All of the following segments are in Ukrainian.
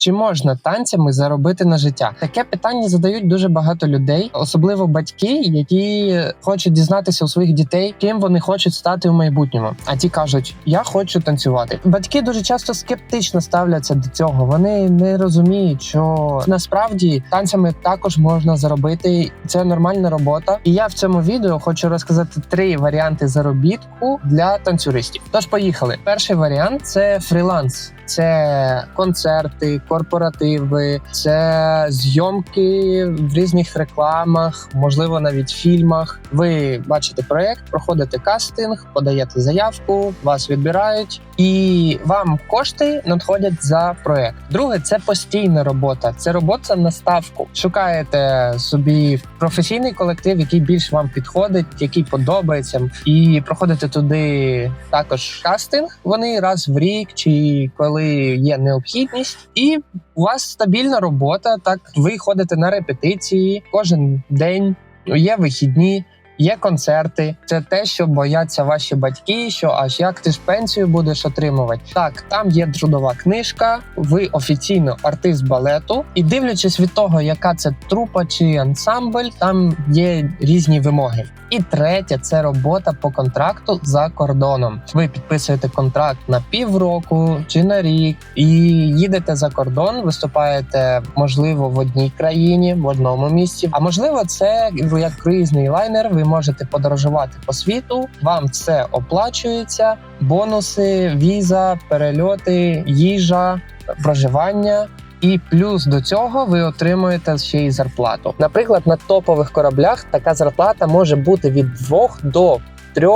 Чи можна танцями заробити на життя? Таке питання задають дуже багато людей, особливо батьки, які хочуть дізнатися у своїх дітей, ким вони хочуть стати в майбутньому. А ті кажуть: Я хочу танцювати. Батьки дуже часто скептично ставляться до цього. Вони не розуміють, що насправді танцями також можна заробити. Це нормальна робота. І я в цьому відео хочу розказати три варіанти заробітку для танцюристів. Тож поїхали. Перший варіант це фріланс. Це концерти, корпоративи, це зйомки в різних рекламах, можливо, навіть фільмах. Ви бачите проект, проходите кастинг, подаєте заявку, вас відбирають, і вам кошти надходять за проект. Друге це постійна робота. Це робота на ставку. Шукаєте собі професійний колектив, який більш вам підходить, який подобається, і проходите туди також кастинг. Вони раз в рік чи коли є необхідність, і у вас стабільна робота. Так ви ходите на репетиції кожен день. Є вихідні. Є концерти, це те, що бояться ваші батьки. Що аж як ти ж пенсію будеш отримувати? Так, там є трудова книжка. Ви офіційно артист балету, і дивлячись від того, яка це трупа чи ансамбль, там є різні вимоги. І третє це робота по контракту за кордоном. Ви підписуєте контракт на півроку чи на рік, і їдете за кордон, виступаєте можливо в одній країні, в одному місці. А можливо, це як круїзний лайнер. Ви можете подорожувати по світу. Вам все оплачується: бонуси, віза, перельоти, їжа, проживання. І плюс до цього ви отримуєте ще й зарплату. Наприклад, на топових кораблях така зарплата може бути від 2 до 3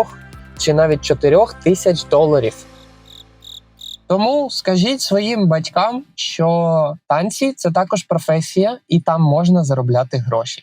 чи навіть 4 тисяч доларів. Тому скажіть своїм батькам, що танці це також професія, і там можна заробляти гроші.